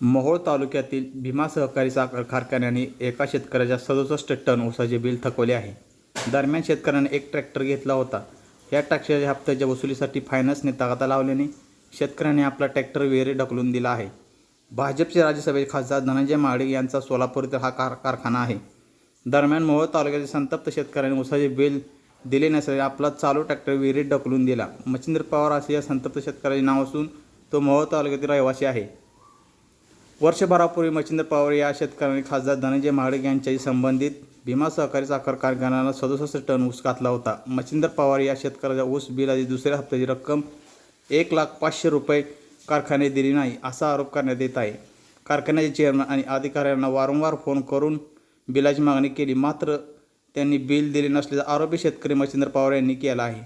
मोहोळ तालुक्यातील भीमा सहकारी साखर कारखान्याने एका शेतकऱ्याच्या सदुसष्ट टन ऊसाचे बिल थकवले आहे. दरम्यान शेतकऱ्याने एक ट्रॅक्टर घेतला होता. या ट्रॅक्टरच्या हप्त्याच्या वसुलीसाठी फायनान्सने तगादा लावल्याने शेतकऱ्याने आपला ट्रॅक्टर विहिरी ढकलून दिला आहे. भाजपचे राज्यसभेचे खासदार धनंजय महाडिक यांचा सोलापूर हा कार कारखाना आहे. दरम्यान मोहोळ तालुक्यातील संतप्त शेतकऱ्यांनी ऊसाचे बिल दिले नसल्याने आपला चालू ट्रॅक्टर विहिरीत ढकलून दिला. मच्छिंद्र पवार असे या संतप्त शेतकऱ्याचे नाव असून तो मोहोळ तालुक्यातील रहिवासी आहे. वर्षभरापूर्वी मच्छिंद्र पवार या शेतकऱ्यांनी खासदार धनंजय महाडिक यांच्याशी संबंधित भीमा सहकारी साखर कारखान्याला सदुसष्ट टन ऊस घातला होता. मच्छिंद्र पवार या शेतकऱ्याच्या ऊस बिलाची दुसऱ्या हप्त्याची रक्कम एक लाख पाचशे रुपये कारखाने दिली नाही असा आरोप करण्यात येत आहे. कारखान्याचे चेअरमन आणि अधिकाऱ्यांना वारंवार फोन करून बिलाची मागणी केली मात्र त्यांनी बिल दिले नसल्याचा आरोपी शेतकरी मच्छिंद्र पवार यांनी केला आहे.